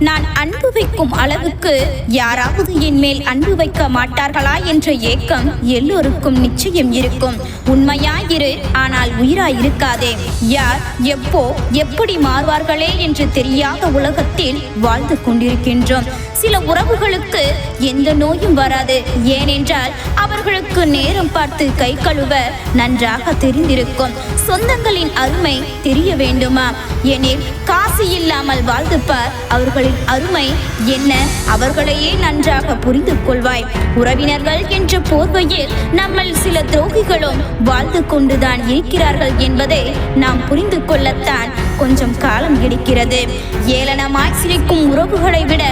நான் அன்பு வைக்கும் அளவுக்கு யாராவது என் மேல் அன்பு வைக்க மாட்டார்களா என்ற ஏக்கம் எல்லோருக்கும் நிச்சயம் இருக்கும். உண்மையாயிரு ஆனால் உயிராய் இருக்காதே யார் எப்போ எப்படி மாறுவார்களே என்று தெரியாத உலகத்தில் வாழ்ந்து கொண்டிருக்கின்றோம். சில உறவுகளுக்கு எந்த நோயும் வராது. ஏனென்றால் அவர்களுக்கு நேரம் பார்த்து கை கழுவ நன்றாக தெரிந்திருக்கும். சொந்தங்களின் அருமை தெரிய வேண்டுமா? எனில் காசு இல்லாமல் வாழ்ந்துப்பார் அவர்களின் அருமை என்ன? அவர்களையே நன்றாக புரிந்து கொள்வாய் உறவினர்கள் என்ற போர்வையில் நம்மள் சில துரோகிகளும் வாழ்ந்து கொண்டுதான் இருக்கிறார்கள் என்பதை நாம் புரிந்து கொள்ளத்தான் கொஞ்சம் காலம் எடுக்கிறது. ஏளனமாய் சிரிக்கும் உறவுகளை விட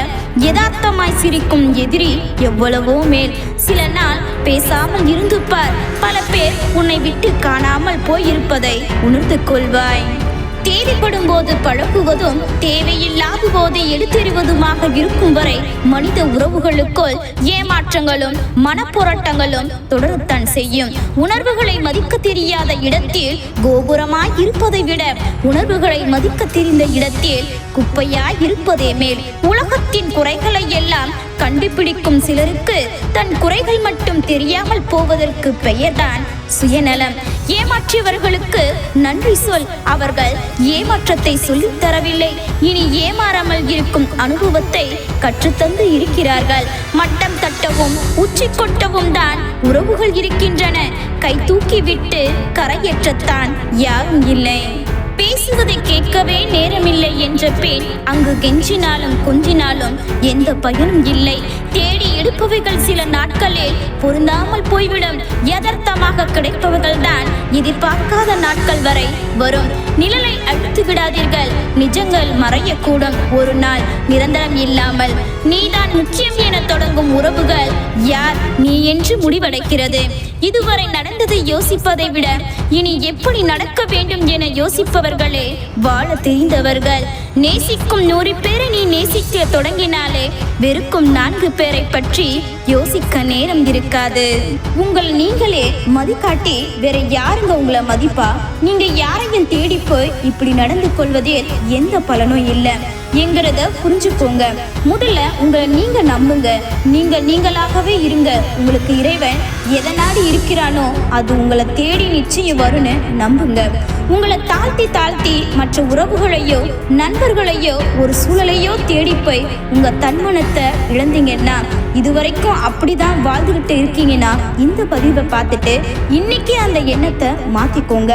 யதார்த்தமாய் சிரிக்கும் எதிரி எவ்வளவோ மேல். சில நாள் பேசாமல் இருந்து பார் பல பேர் உன்னை விட்டு காணாமல் போயிருப்பதை உணர்ந்து கொள்வாய். தேவைப்படும் போது பழகுவதும் தேவையில்லாத போது எடுத்தெறிவதுமாக இருக்கும் வரை மனித உறவுகளுக்குள் ஏமாற்றங்களும் மனப்போராட்டங்களும் தொடரத்தான் செய்யும். உணர்வுகளை மதிக்க தெரியாத இடத்தில் கோபுரமாய் இருப்பதை விட உணர்வுகளை மதிக்க தெரிந்த இடத்தில் குப்பையாய் இருப்பதே மேல். உலகத்தின் குறைகளை எல்லாம் கண்டுபிடிக்கும் சிலருக்கு தன் குறைகள் மட்டும் தெரியாமல் போவதற்கு பெயர்தான் சுயநலம். ஏமாற்றியவர்களுக்கு நன்றி சொல். அவர்கள் ஏமாற்றத்தை சொல்லித் தரவில்லை. இனி ஏமாறாமல் இருக்கும் அனுபவத்தை கற்றுத்தந்து இருக்கிறார்கள். மட்டம் தட்டவும் உச்சி கொட்டவும் தான் உறவுகள் இருக்கின்றன. கை தூக்கி விட்டு கரையேற்றத்தான் யாரும் இல்லை. பேசுவதை கேட்கவே நேரமில்லை என்ற பெண் அங்கு கெஞ்சினாலும் கொஞ்சினாலும் எந்த பயனும் இல்லை. தேடி எடுப்பவைகள் சில நாட்களில் பொருந்தாமல் போய்விடும். யதார்த்தமாக கிடைப்பவர்கள் தான் எதிர்பார்க்காத நாட்கள் வரை வரும். நிழலை அழுத்து விடாதீர்கள். நிஜங்கள் மறையக்கூடும். ஒரு நாள் நிரந்தரம் இல்லாமல் நீதான் முக்கியம் என தொடங்கும் உறவுகள் யார் நீ என்று முடிவடைக்கிறது இதுவரை நடந்ததை யோசிப்பதை விட இனி எப்படி நடக்க வேண்டும் என யோசிப்பவர்களே வாழ தெரிந்தவர்கள். நேசிக்கும் நூறு பேரை நீ நேசிக்க தொடங்கினாலே வெறுக்கும் நான்கு பேரை பற்றி பற்றி யோசிக்க நேரம் இருக்காது. உங்கள் நீங்களே மதிக்காட்டி வேற யாருங்க உங்களை மதிப்பா? நீங்க யாரையும் தேடி போய் இப்படி நடந்து கொள்வதில் எந்த பலனும் இல்லை. என்கிறத புரிஞ்சுக்கோங்க. முதல்ல உங்களை நீங்க நம்புங்க. நீங்க நீங்களாகவே இருங்க. உங்களுக்கு இறைவன் எதை நாடி இருக்கிறானோ அது உங்களை தேடி நிச்சயம் வரும்னு நம்புங்க. உங்களை தாழ்த்தி தாழ்த்தி மற்ற உறவுகளையோ நண்பர்களையோ ஒரு சூழலையோ தேடி போய் உங்க தன்மனத்தை இழந்தீங்கன்னா இதுவரைக்கும் அப்படிதான் வாழ்ந்துகிட்டு இருக்கீங்கன்னா இந்த பதிவை பார்த்துட்டு இன்னைக்கு அந்த எண்ணத்தை மாத்திக்கோங்க.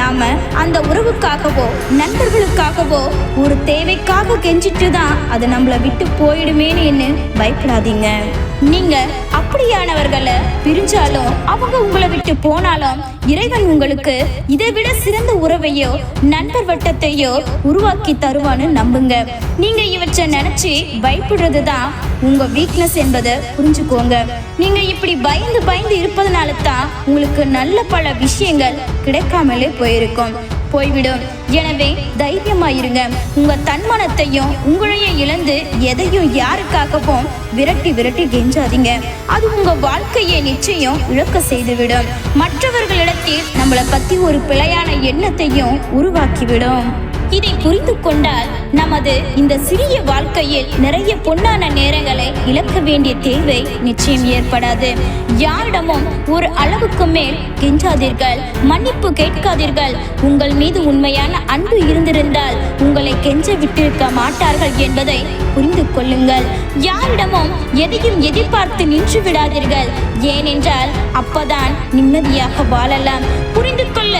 நாம அந்த உறவுக்காகவோ நண்பர்களுக்காகவோ ஒரு தேவைக்காக கெஞ்சிட்டு தான் அது நம்மளை விட்டு போயிடுமேன்னு பயப்படாதீங்க. நீங்க அப்படியானவர்களை பிரிஞ்சாலும் அவங்க உங்களை விட்டு போனாலும் இறைவன் உங்களுக்கு இதை விட சிறந்த உறவையோ நண்பர் வட்டத்தையோ உருவாக்கி தருவான்னு நம்புங்க. நீங்க இவற்றை நினைச்சு பயப்படுறது தான் உங்க வீக்னஸ் என்பதை புரிஞ்சுக்கோங்க. நீங்க இப்படி பயந்து பயந்து இருப்பதனால தான் உங்களுக்கு நல்ல பல விஷயங்கள் கிடைக்காமலே போயிருக்கும். போய்விடும். எனவே தைரியமாயிருங்க. உங்க தன்மானத்தையும் உங்களையே இழந்து எதையும் யாருக்காகவும் விரட்டி விரட்டி கெஞ்சாதீங்க. அது உங்க வாழ்க்கையை நிச்சயம் இழக்க செய்துவிடும். மற்றவர்களிடத்தில் நம்மளை பத்தி ஒரு பிழையான எண்ணத்தையும் உருவாக்கிவிடும். இதை புரிந்து கொண்டால் நமது இந்த சிறிய வாழ்க்கையில் நிறைய பொன்னான நேரங்களை இழக்க வேண்டிய தேவை நிச்சயம் ஏற்படாது. யாரிடமும் ஒரு அளவுக்கு மேல் கெஞ்சாதீர்கள் மன்னிப்பு கேட்காதீர்கள். உங்கள் மீது உண்மையான அன்பு இருந்திருந்தால் உங்களை கெஞ்ச விட்டிருக்க மாட்டார்கள் என்பதை புரிந்து கொள்ளுங்கள். யாரிடமும் எதையும் எதிர்பார்த்து நின்று விடாதீர்கள். ஏனென்றால் அப்பதான் நிம்மதியாக வாழலாம். தெரிந்து கொள்ள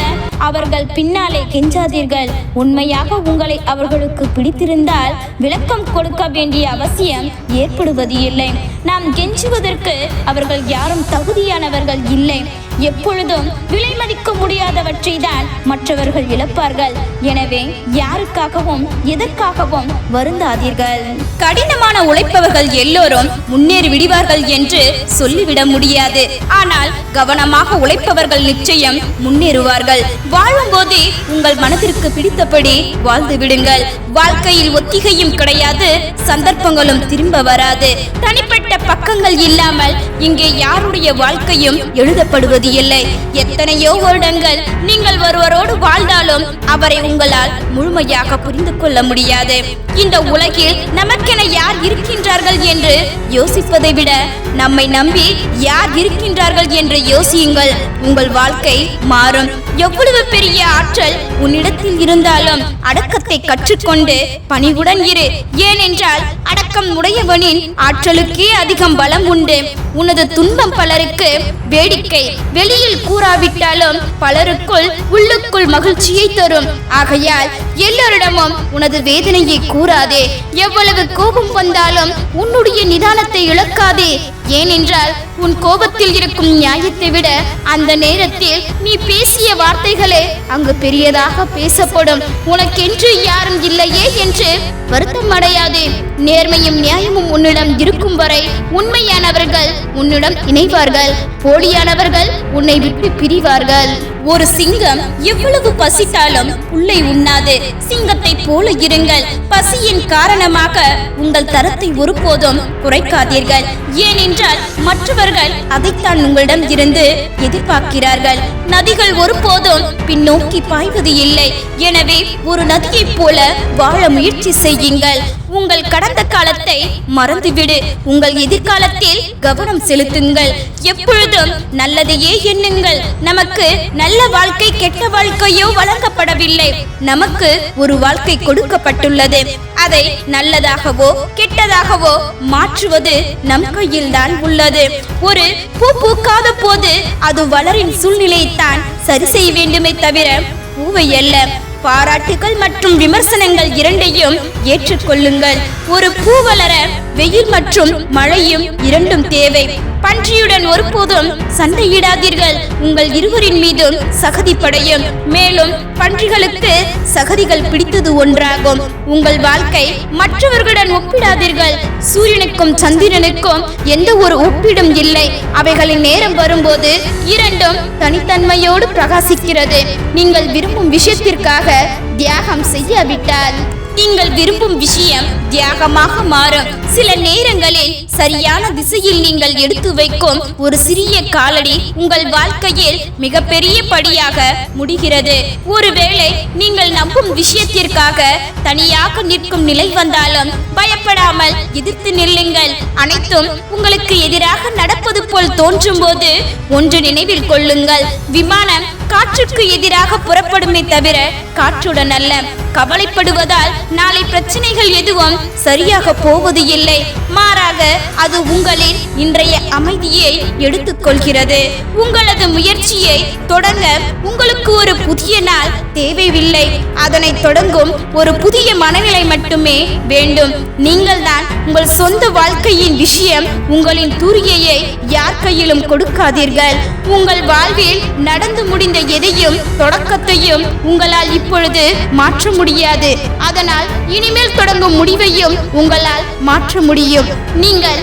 அவர்கள் பின்னாலே கெஞ்சாதீர்கள். உண்மையாக உங்களை அவர்களுக்கு பிடித்திருந்தால் விளக்கம் கொடுக்க வேண்டிய அவசியம் ஏற்படுவது இல்லை நாம் கெஞ்சுவதற்கு அவர்கள் யாரும் தகுதியானவர்கள் இல்லை. எப்பொழுதும் விலை மதிக்க முடியாதவற்றை தான் மற்றவர்கள் இழப்பார்கள். எனவே யாருக்காகவும் எதற்காகவும் வருந்தாதீர்கள். கடினமான உழைப்பவர்கள் எல்லோரும் முன்னேறி விடுவார்கள் என்று சொல்லிவிட முடியாது. ஆனால் கவனமாக உழைப்பவர்கள் நிச்சயம் முன்னேறுவார்கள். வாழும்போது உங்கள் மனதிற்கு பிடித்தபடி வாழ்ந்து விடுங்கள். வாழ்க்கையில் ஒத்திகையும் கிடையாது சந்தர்ப்பங்களும் திரும்ப வராது. தனிப்பட்ட பக்கங்கள் இல்லாமல் இங்கே யாருடைய வாழ்க்கையும் எழுதப்படுவது இல்லை. எத்தனையோ வருடங்கள் நீங்கள் ஒருவரோடு வாழ்ந்தாலும் அவரை உங்களால் முழுமையாக புரிந்து கொள்ள முடியாது. இந்த உலகில் நமக்கென யார் இருக்கின்றார்கள் என்று யோசிப்பதை விட நம்மை நம்பி யார் இருக்கின்றார்கள் என்று யோசியுங்கள். உங்கள் வாழ்க்கை மாறும். எவ்வளவு பெரிய ஆற்றல் உன்னிடத்தில் இருந்தாலும் அடக்கத்தை கற்றுக்கொண்டு பணிவுடன் இரு. ஏனென்றால் அடக்கம் உடையவனின் ஆற்றலுக்கே அதிகம் பலம் உண்டு. உனது துன்பம் பலருக்கு வேடிக்கை. வெளியில் கூறாவிட்டாலும் பலருக்குள் உள்ளுக்குள் மகிழ்ச்சியை தரும். ஆகையால் எல்லோரிடமும் உனது வேதனையை கூறாதே. எவ்வளவு கோபம் வந்தாலும் உன்னுடைய நிதானத்தை இழக்காதே. ஏனென்றால் உன் கோபத்தில் இருக்கும் நியாயத்தை விட அந்த நேரத்தில் நீ பேசிய வார்த்தைகளே அங்கு பெரியதாக பேசப்படும். உனக்கென்று யாரும் இல்லையே என்று வருத்தம் அடையாதே. நேர்மையும் நியாயமும் உன்னிடம் இருக்கும் வரை உண்மையானவர்கள் உன்னிடம் இணைவார்கள். போலியானவர்கள் உன்னை விட்டு பிரிவார்கள். ஒரு சிங்கம் எவ்வளவு பசித்தாலும் புல்லை உண்ணாது. சிங்கத்தை போல இருங்கள். பசியின் காரணமாக உங்கள் தரத்தை ஒருபோதும் குறைக்காதீர்கள். ஏனென்றால் மற்றவர்கள் அதைத்தான் உங்களிடம் இருந்து எதிர்பார்க்கிறார்கள். நதிகள் ஒருபோதும் பின்னோக்கி பாய்வது இல்லை. எனவே ஒரு நதியைப் போல வாழ முயற்சி செய்யுங்கள். உங்கள் கடந்த காலத்தை மறந்துவிடு. உங்கள் எதிர்காலத்தில் கவனம் செலுத்துங்கள். எப்பொழுதும் நல்லதையே எண்ணுங்கள். நமக்கு நல்ல வாழ்க்கை கெட்ட வாழ்க்கையோ வழங்கப்படவில்லை. நமக்கு ஒரு வாழ்க்கை கொடுக்கப்பட்டுள்ளது. அதை நல்லதாகவோ கெட்டதாகவோ மாற்றுவது நம் கையில்தான் உள்ளது. ஒரு பூ பூக்காத போது அது வளரின் சூழ்நிலையைத்தான் சரி செய்ய வேண்டுமே தவிர பூவை அல்ல. பாராட்டுகள் மற்றும் விமர்சனங்கள் இரண்டையும் ஏற்றுக்கொள்ளுங்கள். ஒரு பூ வளர வெயில் மற்றும் மழையும் இரண்டும் தேவை. பன்றியுடன் ஒருபோதும் சண்டையிடாதீர்கள். உங்கள் இருவரின் மீதும் சகதி படையும். மேலும் பன்றிகளுக்கு சகதிகள் பிடித்தது ஒன்றாகும். உங்கள் வாழ்க்கை மற்றவர்களுடன் ஒப்பிடாதீர்கள். சூரியனுக்கும் சந்திரனுக்கும் எந்த ஒரு ஒப்பிடும் இல்லை. அவைகளின் நேரம் வரும்போது இரண்டும் தனித்தன்மையோடு பிரகாசிக்கிறது. நீங்கள் விரும்பும் விஷயத்திற்காக தியாகம் செய்யாவிட்டால் நீங்கள் விரும்பும் விஷயம் தியாகமாக மாறும். சில நேரங்களில் சரியான திசையில் நீங்கள் எடுத்து வைக்கும் ஒரு சிறிய காலடி உங்கள் வாழ்க்கையில் மிகப்பெரிய படியாக முடிகிறது. ஒருவேளை நீங்கள் நம்பும் விஷயத்திற்காக தனியாக நிற்கும் நிலை வந்தாலும் பயப்படாமல் எதிர்த்து நில்லுங்கள். அனைத்தும் உங்களுக்கு எதிராக நடப்பது போல் தோன்றும் போது ஒன்று நினைவில் கொள்ளுங்கள். விமானம் காற்றுக்கு எதிராக புறப்படுமே தவிர காற்றுடன் அல்ல. கவலைப்படுவதால் நாளை பிரச்சனைகள் எதுவும் சரியாக போவது இல்லை. மாறாக அது உங்களின் இன்றைய அமைதியை எடுத்துக்கொள்கிறது. உங்களது முயற்சியை தொடங்க உங்களுக்கு ஒரு புதிய நாள் தேவையில்லை. அதனை தொடங்கும் ஒரு புதிய மனநிலை மட்டுமே வேண்டும். நீங்கள் தான் உங்கள் சொந்த வாழ்க்கையின் விஷயம் உங்களின் தூரியையை யார் கையிலும் கொடுக்காதீர்கள். உங்கள் வாழ்வில் நடந்து முடிந்த எதையும் தொடக்கத்தையும் உங்களால் இப்பொழுது மாற்ற முடியாது. அதனால் இனிமேல் தொடங்கும் முடிவையும் உங்களால் மாற்ற முடியும். நீங்கள்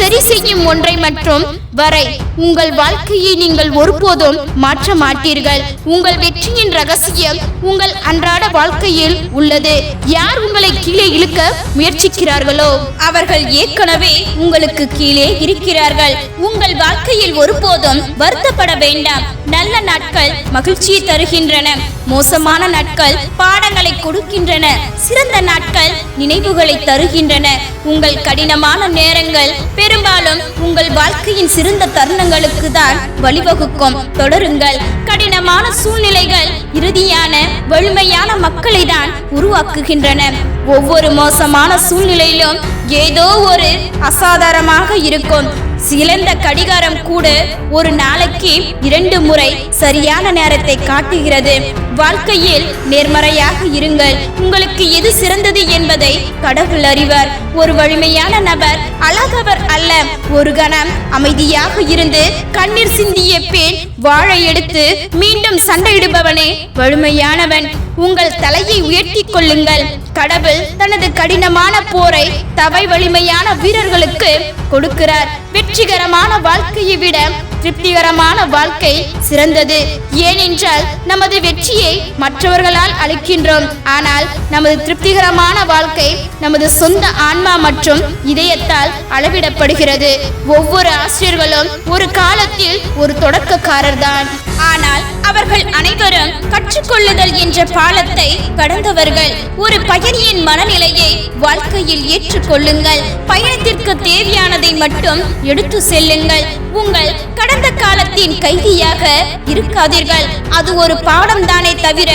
சரி செய்யும் ஒன்றை மற்றும் வரை உங்கள் வாழ்க்கையை நீங்கள் ஒருபோதும் மாற்ற மாட்டீர்கள். உங்கள் வெற்றியின் ரகசியம் உங்கள் அன்றாட வாழ்க்கையில் உள்ளது. யார் உங்களை கீழே இழுக்க முயற்சிக்கிறார்களோ அவர்கள் ஏற்கனவே உங்களுக்கு கீழே இருக்கிறார்கள். உங்கள் வாழ்க்கையில் ஒருபோதும் வருத்தப்பட வேண்டாம். நல்ல நாட்கள் மகிழ்ச்சியை தருகின்றன. மோசமான நாட்கள் பாடங்களை கொடுக்கின்றன. சிறந்த நாட்கள் நினைவுகளை தருகின்றன. உங்கள் கடினமான நேரங்கள் உங்கள் வாழ்க்கையின் சிறந்த தருணங்களுக்கு தான் வழிவகுக்கும். தொடருங்கள். கடினமான சூழ்நிலைகள் இறுதியான வலிமையான மக்களை தான் உருவாக்குகின்றன. ஒவ்வொரு மோசமான சூழ்நிலையிலும் ஏதோ ஒரு அசாதாரணமாக இருக்கும். சிலந்த கடிகாரம் கூட ஒரு நாளைக்கு இரண்டு முறை சரியான நேரத்தை காட்டுகிறது. வாழ்க்கையில் நேர்மறையாக இருங்கள். உங்களுக்கு எது சிறந்தது என்பதை கடவுள் அறிவர். ஒரு வலிமையான நபர் அழகவர் அல்ல. ஒரு கணம் அமைதியாக இருந்து கண்ணீர் சிந்திய பெண் வாழை எடுத்து மீண்டும் சண்டையிடுபவனே வலிமையானவன். உங்கள் தலையை உயர்த்தி கொள்ளுங்கள். கடவுள் தனது கடினமான போரை தவை வலிமையான வீரர்களுக்கு கொடுக்கிறார். வெற்றிகரமான வாழ்க்கையை விட திருப்திகரமான வாழ்க்கை சிறந்தது. ஏனென்றால் நமது வெற்றியை மற்றவர்களால் அளிக்கின்றோம். ஆனால் நமது திருப்திகரமான வாழ்க்கை நமது சொந்த ஆன்மா மற்றும் இதயத்தால் அளவிடப்படுகிறது. ஒவ்வொரு ஆசிரியர்களும் ஒரு காலத்தில் ஒரு தொடக்கக்காரர் தான் ஆனால் அவர்கள் அனைவரும் கற்றுக்கொள்ளுதல் என்ற பாலத்தை கடந்தவர்கள். ஒரு பயணியின் மனநிலையை வாழ்க்கையில் ஏற்றுக்கொள்ளுங்கள். பயணத்திற்கு தேவையானதை மட்டும் எடுத்து செல்லுங்கள். உங்கள் கடந்த காலத்தின் கைதியாக இருக்காதீர்கள். அது ஒரு பாடம் தானே தவிர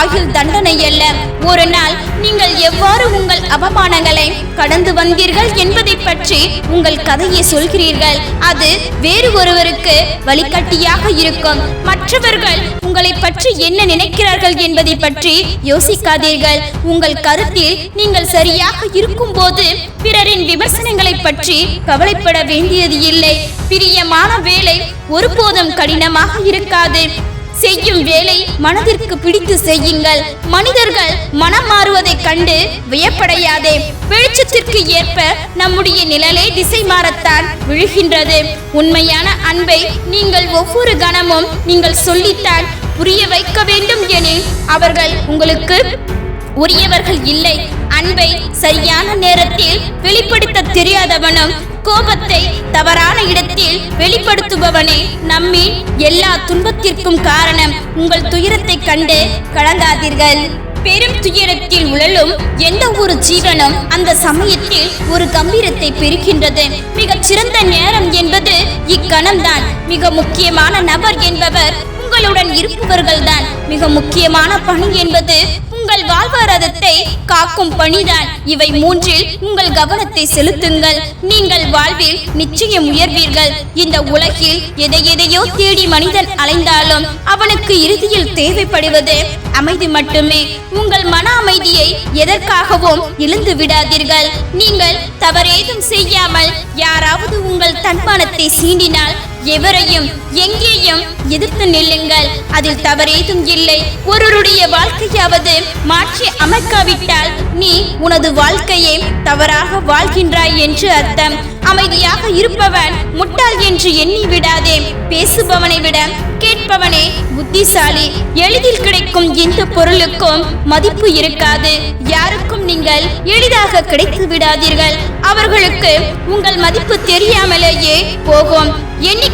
ஆயுள் தண்டனை அல்ல. ஒரு நாள் நீங்கள் எவ்வாறு உங்கள் அவமானங்களை கடந்து வந்தீர்கள் என்பதை பற்றி உங்கள் கதையை சொல்கிறீர்கள். அது வேறு ஒருவருக்கு வழிகாட்டியாக இருக்கும். மற்றவர்கள் உங்களை பற்றி என்ன நினைக்கிறார்கள் என்பதை பற்றி யோசிக்காதீர்கள். உங்கள் கருத்தில் நீங்கள் சரியாக இருக்கும்போது பிறரின் விமர்சனங்களை பற்றி கவலைப்பட வேண்டியது இல்லை. பிரியமான வேலை ஒருபோதும் கடினமாக இருக்காது. செய்யும் வேலை மனதிற்கு பிடித்து செய்யுங்கள். மனிதர்கள் மனம் மாறுவதைக் கண்டு வியப்படையாதே. வெளிச்சத்திற்கு ஏற்ப நம்முடைய நிழலே திசை மாறத்தான் விழுகின்றது. உண்மையான அன்பை நீங்கள் ஒவ்வொரு கணமும் நீங்கள் சொல்லித்தான் புரிய வைக்க வேண்டும் எனில் அவர்கள் உங்களுக்கு உரியவர்கள் இல்லை. அன்பை சரியான நேரத்தில் வெளிப்படுத்த தெரியாதவனும் கோபத்தை தவறான இடத்தில் வெளிப்படுத்துபவனே நம்மின் எல்லா துன்பத்திற்கும் காரணம் உங்கள் துயரத்தை கண்டு கலங்காதீர்கள். பெரும் துயரத்தில் உழலும் எந்த ஒரு ஜீவனும் அந்த சமயத்தில் ஒரு கம்பீரத்தை பெறுகின்றது. மிக சிறந்த நேரம் என்பது இக்கணம்தான். மிக முக்கியமான நபர் என்பவர் உங்களுடன் இருப்பவர்கள்தான். மிக முக்கியமான பணி என்பது உங்கள் வாழ்வாதாரத்தை காக்கும் பணிதான். இவை மூன்றில் உங்கள் கவனத்தை செலுத்துங்கள். நீங்கள் வாழ்வில் நிச்சயம் உயர்வீர்கள். இந்த உலகில் எதை எதையோ தேடி மனிதன் அலைந்தாலும் அவனுக்கு இறுதியில் தேவைப்படுவது அமைதி மட்டுமே. உங்கள் மன அமைதியை எதற்காகவும் இழந்து விடாதீர்கள். நீங்கள் தவறேதும் செய்யாமல் யாராவது உங்கள் தன்மானத்தை சீண்டினால் எவரையும் எங்கேயும் எதிர்த்து நில்லுங்கள். அதில் தவறேதும் இல்லை. ஒருவருடைய வாழ்க்கையாவது மாற்றி அமைக்காவிட்டால் நீ உனது வாழ்க்கையை தவறாக வாழ்கின்றாய் என்று அர்த்தம். அமைதியாக இருப்பவன் முட்டாள் என்று எண்ணி விடாதே. பேசுபவனை விட கேட்பவனே புத்திசாலி. எளிதில் கிடைக்கும் எந்த பொருளுக்கும் மதிப்பு இருக்காது. யாருக்கும் நீங்கள் எளிதாக கிடைத்து விடாதீர்கள். அவர்களுக்கு உங்கள் மதிப்பு தெரியாமலேயே போகும்.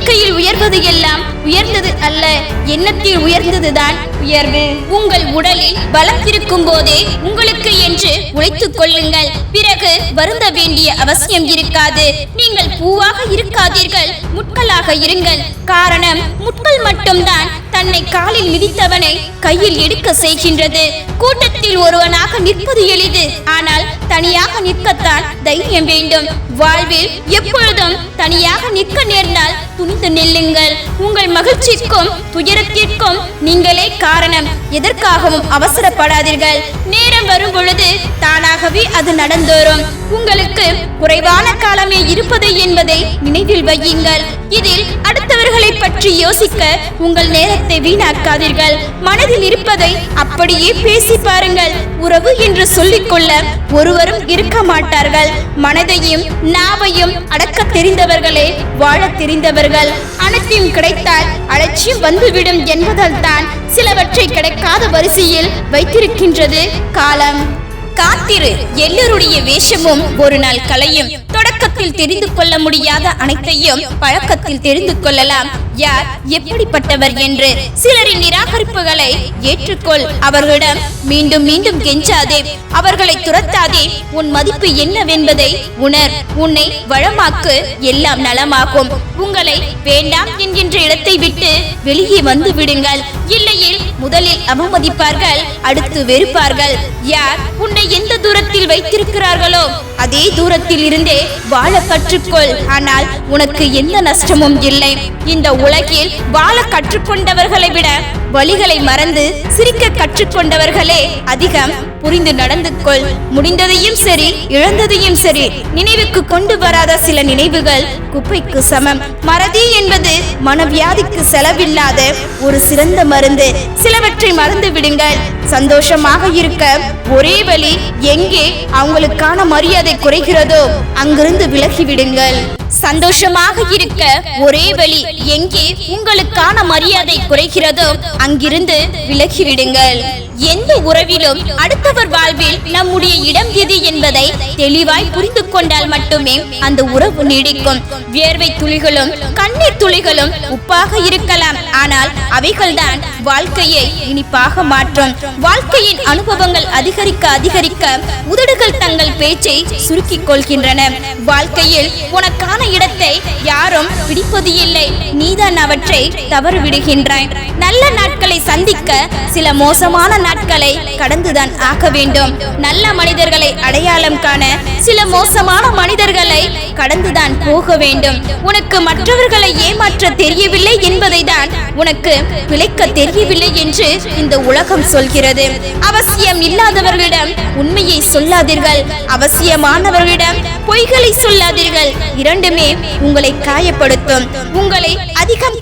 எண்ணிக்கையில் உயர்வது எல்லாம் உயர்ந்தது அல்ல. எண்ணத்தில் உயர்ந்ததுதான் உயர்வு. உங்கள் உடலில் பலத்திருக்கும் போதே உங்களுக்கு என்று உழைத்துக் கொள்ளுங்கள். பிறகு வருந்த வேண்டிய அவசியம் இருக்காது. நீங்கள் பூவாக இருக்காதீர்கள். முட்களாக இருங்கள். காரணம் முட்கள் மட்டும்தான் தன்னை காலில் மிதித்தவனை கையில் எடுக்க செய்கின்றது. கூட்டத்தில் ஒருவனாக நிற்பது எளிது. ஆனால் தனியாக நிற்கத்தான் தைரியம் வேண்டும். வாழ்வில் எப்பொழுதும் தனியாக நிற்க நேர்ந்தால் துணிந்து நில்லுங்கள். உங்கள் மகிழ்ச்சிக்கும் துயரத்திற்கும் நீங்களே காரணம். எதற்காகவும் அவசரப்படாதீர்கள். நேரம் வரும் பொழுது தானாகவே அது நடந்தோறும். உங்களுக்கு குறைவான காலமே இருப்பது என்பதை நினைவில் வையுங்கள். இதில் அடுத்தவர்களை பற்றி யோசிக்க உங்கள் நேரத்தை வீணாக்காதீர்கள். மனதில் இருப்பதை அப்படியே பேசி பாருங்கள். உறவு என்று சொல்லிக்கொள்ள ஒருவரும் இருக்க மாட்டார்கள். மனதையும் நாவையும் அடக்க தெரிந்தவர்களே வாழ தெரிந்தவர்கள். அனைத்தையும் கிடைத்தால் அலட்சியம் வந்துவிடும் என்பதால் தான் சிலவற்றை கிடைக்காத வரிசையில் வைத்திருக்கின்றது காலம். காத்திரு. எல்லோருடைய வேஷமும் ஒரு நாள் கலையும் தொடக்கத்தில் தெரிந்து கொள்ள முடியாத அனைத்தையும் பழக்கத்தில் தெரிந்து கொள்ளலாம். யார் எப்படிப்பட்டவர் என்று சிலரின் நிராகரிப்புகளை ஏற்றுக்கொள். அவர்களிடம் மீண்டும் மீண்டும் கெஞ்சாதே. அவர்களை துரத்தாதே. உன் மதிப்பு என்னவென்பதை உணர். உன்னை வளமாக்கு எல்லாம் நலமாகும். உங்களை வேண்டாம் என்கின்ற இடத்தை விட்டு வெளியே வந்து விடுங்கள். இல்லையில் முதலில் அவமதிப்பார்கள் அடுத்து வெறுப்பார்கள். யார் உன்னை எந்த தூரத்தில் வைத்திருக்கிறார்களோ அதே தூரத்தில் இருந்தே வாழ கற்றுக்கொள். ஆனால் உனக்கு எந்த நஷ்டமும் இல்லை. இந்த உலகில் வாழ கற்றுக்கொண்டவர்களை விட வழிகளை மறந்து சிரிக்க கற்றுக்கொண்டவர்களே அதிகம். புரிந்து நடந்து கொள் முடிந்ததையும் சரி இழந்ததையும் சரி நினைவுக்கு கொண்டு வராத சில நினைவுகள் குப்பைக்கு சமம். மறதி என்பது மனவியாதிக்கு செலவில்லாத ஒரு சிறந்த மருந்து. சிலவற்றை மறந்து விடுங்கள். சந்தோஷமாக இருக்க ஒரே வழி எங்கே அவங்களுக்கான மரியாதை குறைகிறதோ அங்கிருந்து விலகி விடுங்கள் சந்தோஷமாக இருக்க ஒரே வழி எங்கே உங்களுக்கான மரியாதை குறைகிறதோ அங்கிருந்து விலகி விடுங்கள் எந்த உறவிலும் அடுத்தவர் வாழ்வில் நம்முடைய இடம் எது என்பதை தெளிவாய் புரிந்து கொண்டால் மட்டுமே அந்த உறவு நீடிக்கும். வியர்வை துளிகளும் கண்ணீர் துளிகளும் உப்பாக இருக்கலாம். ஆனால் அவைகள்தான் வாழ்க்கையை இனிப்பாக மாற்றும். வாழ்க்கையின் அனுபவங்கள் அதிகரிக்க அதிகரிக்க உதடுகள் தங்கள் பேச்சை சுருக்கிக் கொள்கின்றன. வாழ்க்கையில் உனக்கான இடத்தை யாரும் பிடிப்பது இல்லை. நீதான் அவற்றை தவறு விடுகின்றாய். நல்ல நாட்களை சந்திக்க சில மோசமான நாட்களை கடந்துதான் ஆக வேண்டும். நல்ல மனிதர்களை அடையாளம் காண சில மோசமான மனிதர்களை கடந்துதான் போக வேண்டும். உனக்கு மற்றவர்களை ஏமாற்ற தெரியவில்லை என்பதை தான் உனக்கு பிழைக்க தெரியவில்லை என்று இந்த உலகம் சொல்கிறது. அவசியம் இல்லாதவர்களிடம் உண்மையை சொல்லாதீர்கள். அவசியமானவர்களிடம் பொய்களை சொல்லாதீர்கள். இரண்டுமே உங்களை காயப்படுத்தும். உங்களை அதிகம்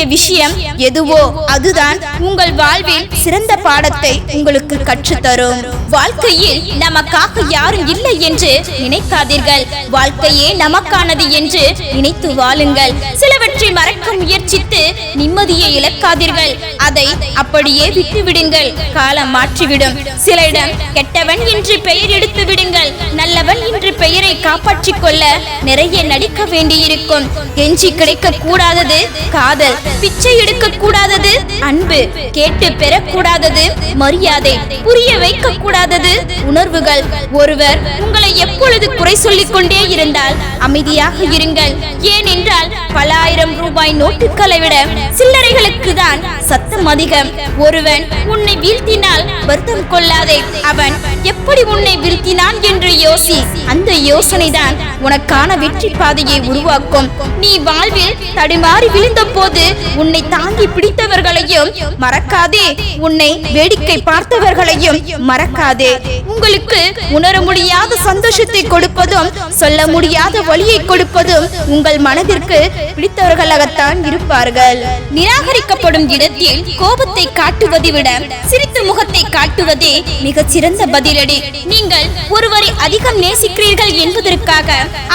வேண்டிய விஷயம் எதுவோ அதுதான். உங்கள் வாழ்வில் சிறந்த பாடத்தை உங்களுக்கு கற்றுத்தரும். வாழ்க்கையில் நமக்காக யாரும் இல்லை என்று நினைக்காதீர்கள். வாழ்க்கையே நமக்கானது என்று நினைத்து வாழுங்கள். சிலவற்றை மறக்க முயற்சித்து நிம்மதியை இழக்காதீர்கள். அதை அப்படியே விட்டுவிடுங்கள். காலம் மாற்றிவிடும். சிலரிடம் கெட்டவன் என்று பெயர் எடுத்து விடுங்கள். நல்லவன் என்று பெயரை காப்பாற்றிக் கொள்ள நிறைய நடிக்க வேண்டியிருக்கும். கெஞ்சி கிடைக்க கூடாதது காதல். பிச்சை எடுக்க கூடாதது? அன்பு கேட்டு பெறக்கூடாதது. மரியாதை புரிய வைக்க கூடாதது உணர்வுகள். ஒருவர் உங்களை எப்பொழுது குறை சொல்லிக் கொண்டே இருந்தால் அமைதியாக இருங்கள். ஏனென்றால் பல ஆயிரம் ரூபாய் நோட்டுகளை விட சில்லறைகளுக்கு தான் சத்தம் அதிகம். ஒருவன் உன்னை வீழ்த்தினால் வருத்தம் கொள்ளாதே. அவன் எப்படி உன்னை வீழ்த்தினான் என்று யோசி. அந்த யோசனை தான் உனக்கான வெற்றி பாதையை உருவாக்கும். நீ வாழ்வில் தடுமாறி விழுந்த போது உன்னை தாங்கி பிடித்தவர்களையும் மறக்காதே. உன்னை வேடிக்கை பார்த்தவர்களையும் மறக்காதே. உங்களுக்கு உணர முடியாத சந்தோஷத்தை கொடுப்பதும் சொல்ல முடியாத வழியை கொடுப்பதும் உங்கள் மனதிற்கு பிடித்தவர்களாகத்தான் இருப்பார்கள். நிராகரிக்கப்படும் இடத்தில் கோபத்தை காட்டுவதை விட சிரித்த முகத்தை காட்டுவதே மிகச் சிறந்த பதிலடி. நீங்கள் ஒருவரை அதிகம் நேசிக்கிறீர்கள் என்பதற்காக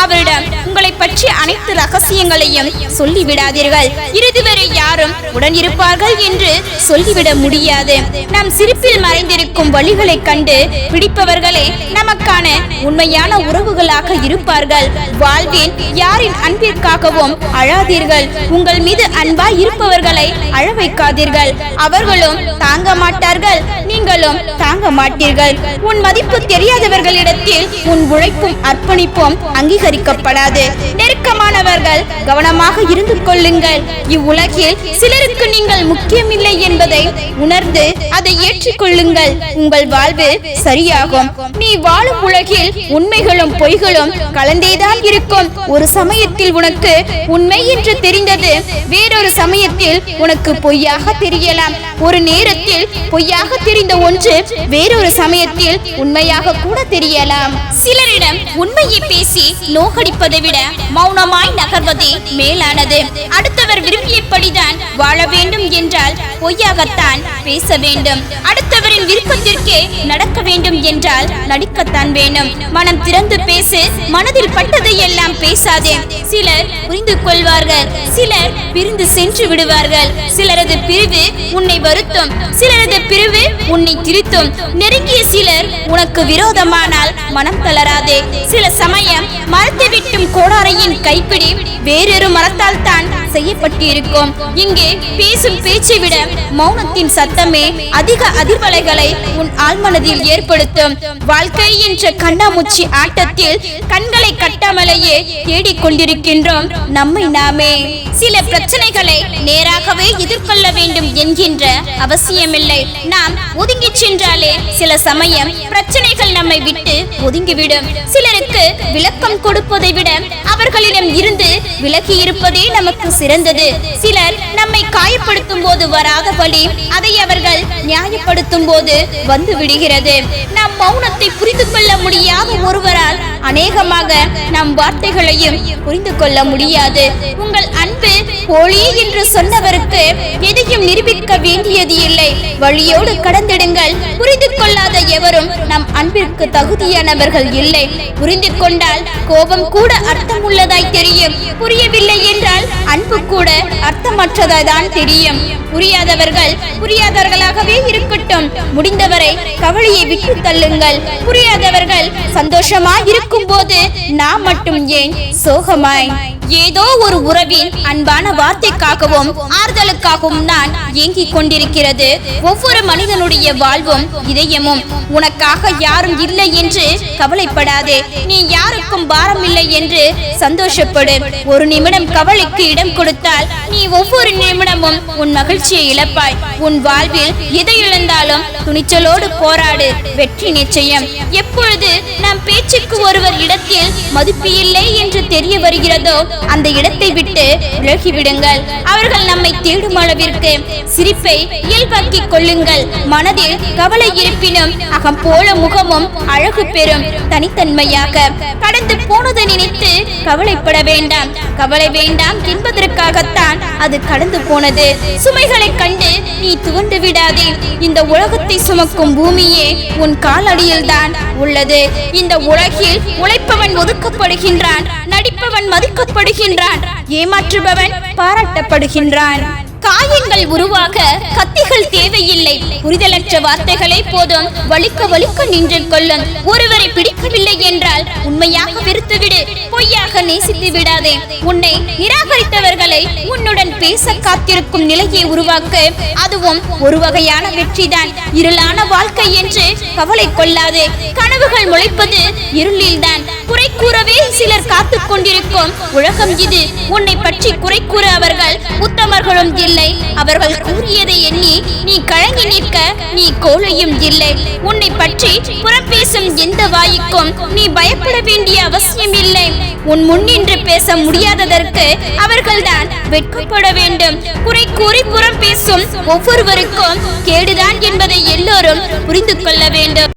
அவரிடம் உங்களை பற்றி அனைத்து ரகசியங்களையும் சொல்லிவிடாதீர்கள். இறுதி வரை யாரும் உடன் இருப்பார்கள் என்று சொல்லிவிட முடியாது. நம் சிரிப்பில் மறைந்திருக்கும் வழிகளை கண்டு பிடிப்பவர்களே நமக்கான உண்மையான உறவுகளாக இருப்பார்கள். வாழ்வில் யாரின் அன்பிற்காகவும் அழாதீர்கள். உங்கள் மீது அன்பாய் இருப்பவர்களை அழ வைக்காதீர்கள். அவர்களும் தாங்க மாட்டார்கள் நீங்களும் தாங்க மாட்டீர்கள். உன் மதிப்பு தெரியாதவர்களிடத்தில் உன் உழைப்பும் அர்ப்பணிப்பும் அங்கீகரிக்கப்படாது. நெருக்கமானவர்கள் கவனமாக இருந்து கொள்ளுங்கள். இவ்வுலக உலகில் சிலருக்கு நீங்கள் முக்கியமில்லை என்பதை உணர்ந்து அதை ஏற்றுக்கொள்ளுங்கள். உங்கள் வாழ்வு சரியாகும். நீ வாழும் உலகில் உண்மைகளும் பொய்களும் கலந்தேதான் இருக்கும். ஒரு சமயத்தில் உனக்கு உண்மை என்று தெரிந்தது வேறொரு சமயத்தில் உனக்கு பொய்யாக தெரியலாம். ஒரு நேரத்தில் பொய்யாக தெரிந்த ஒன்று வேறொரு சமயத்தில் உண்மையாக கூட தெரியலாம். சிலரிடம் உண்மையை பேசி நோகடிப்பதை விட மௌனமாய் நகர்வதே மேலானது. அடுத்த அடுத்தவர் விரும்பியபடிதான் வாழ வேண்டும் என்றால் பொய்யாகத்தான் பேச வேண்டும். அடுத்தவரின் விருப்பத்திற்கே நடக்க வேண்டும் என்றால் நடிக்கத்தான் வேண்டும். மனம் திறந்து பேசு மனதில் பட்டதை எல்லாம் பேசாதே. சிலர் புரிந்து கொள்வார்கள் சிலர் பிரிந்து சென்று விடுவார்கள். சிலரது பிரிவு உன்னை வருத்தும் சிலரது பிரிவு உன்னை திருத்தும். நெருங்கிய சிலர் உனக்கு விரோதமானால் மனம் தளராதே. சில சமயம் மரத்தை விட்டும் கோடாரையின் கைப்பிடி வேறொரு மரத்தால் தான் செய்யப்பட்டிருக்கும் இங்கே பேசும் பேச்சை விட மௌனத்தின் சத்தமே அதிக அதிர்வலைகளை உன் ஆழ்மனதில் ஏற்படுத்தும். வாழ்க்கை என்ற கண்ணாமூச்சி ஆட்டத்தில் கண்களை கட்டாமலேயே தேடிக் கொண்டிருக்கின்றோம் நம்மை நாமே. சில பிரச்சனைகளை நேராகவே எதிர்கொள்ள வேண்டும் என்கின்ற அவசியமில்லை. நாம் ஒதுங்கி சென்றாலே சில சமயம் பிரச்சனைகள் நம்மை விட்டு ஒதுங்கிவிடும். சிலருக்கு விளக்கம் கொடுப்பதை விட அவர்களிடம் இருந்து விலகி இருப்பதே நமக்கு சிறந்தது. சிறந்தது சிலர் நம்மை காயப்படுத்தும் போது வராத வழி அதை அவர்கள் நியாயப்படுத்தும் போது வந்து விடுகிறது. நம் மௌனத்தை புரிந்து கொள்ள முடியாத ஒருவரால் அநேகமாக நம் வார்த்தைகளையும் புரிந்து கொள்ள முடியாது. உங்கள் அன்பு போலி என்று சொன்னவருக்கு எதையும் நிரூபிக்க வேண்டியது இல்லை. வழியோடு கடந்திடுங்கள். புரிந்து கொள்ளாத எவரும் நம் அன்பிற்கு தகுதியானவர்கள் இல்லை. புரிந்து கொண்டால் கோபம் கூட அர்த்தமுள்ளதாய் தெரியும். புரியவில்லை என்றால் அன்பு கூட கூட தான் தெரியும். புரியாதவர்கள் புரியாதவர்களாகவே இருக்கட்டும். முடிந்தவரை கவலையை விட்டு தள்ளுங்கள். புரியாதவர்கள் சந்தோஷமா இருக்கும் போது நாம் மட்டும் ஏன் சோகமாய்? ஏதோ ஒரு உறவின் அன்பான வார்த்தைக்காகவும் ஆறுதலுக்காகவும் நான் ஏங்கிக் கொண்டிருக்கிறது. ஒவ்வொரு மனிதனுடைய வாழ்வும் இதயமும். உனக்காக யாரும் இல்லை என்று கவலைப்படாதே. நீ யாருக்கும் பாரம் இல்லை என்று சந்தோஷப்படு. ஒரு நிமிடம் கவலைக்கு இடம் கொடுத்தால் நீ ஒவ்வொரு நிமிடமும் உன் மகிழ்ச்சியை இழப்பாய். உன் வாழ்வில் எதை இழந்தாலும் துணிச்சலோடு போராடு. வெற்றி நிச்சயம். எப்பொழுது நம் பேச்சுக்கு ஒருவர் இடத்தில் மதிப்பு இல்லை என்று தெரிய வருகிறதோ அந்த இடத்தை விட்டு விலகிவிடுங்கள். அவர்கள் நம்மை தேடும் அளவிற்கு சிரிப்பை இயல்பாக்கிக் கொள்ளுங்கள். மனதில் கவலை இருப்பினும் அகம் போல முகமும் அழகு பெறும் தனித்தன்மையாக. கடந்து போனதை நினைத்து கவலைப்பட வேண்டாம். கவலை வேண்டாம் என்பதற்காகத்தான் அது கடந்து போனது. சுமைகளை கண்டு நீ துவண்டு விடாதே. இந்த உலகத்தை சுமக்கும் பூமியே உன் காலடியில் தான் உள்ளது. இந்த உலகில் உழைப்பவன் ஒதுக்கப்படுகின்றான். நடிப்பவன் மதிக்கப்படும் பாராட்டப்படுகின்றான் ஏமாற்றுபவன் பாராட்டப்படுகின்றான். காயங்கள் உருவாக கத்திகள் தேவையில்லை. புரிதலற்ற வார்த்தைகளை போதும். வலிக்க வலிக்க நின்று கொள்ளும். ஒருவரை பிடிக்கவில்லை என்றால் உண்மையாக வெறுத்துவிடு. பொய்யாக நேசித்து விடாதே. உன்னை நிராகரித்தவர்களை உன்னுடன் பேச காத்திருக்கும் நிலையை உருவாக்க அதுவும் ஒரு வகையான வெற்றிதான். இருளான வாழ்க்கை என்று கவலை கொள்ளாதே. கனவுகள் முளைப்பது இருளில்தான். குறை கூறவே சிலர் காத்து கொண்டிருக்கும். உலகம் இது. உன்னை பற்றி குறை கூற அவர்கள் உத்தமர்களும் இல்லை. அவர்கள் கூறியதை எண்ணி நீ கழங்கி நிற்க நீ கோழையும் இல்லை. உன்னை பற்றி புறம் பேசும் எந்த வாய்க்கும் நீ பயப்பட வேண்டிய அவசியம் இல்லை. உன் முன்னின்று பேச முடியாததற்கு அவர்கள்தான் வெட்கப்பட வேண்டும். குறை கூறி புறம் பேசும் ஒவ்வொருவருக்கும் கேடுதான் என்பதை எல்லோரும் புரிந்து கொள்ள வேண்டும்.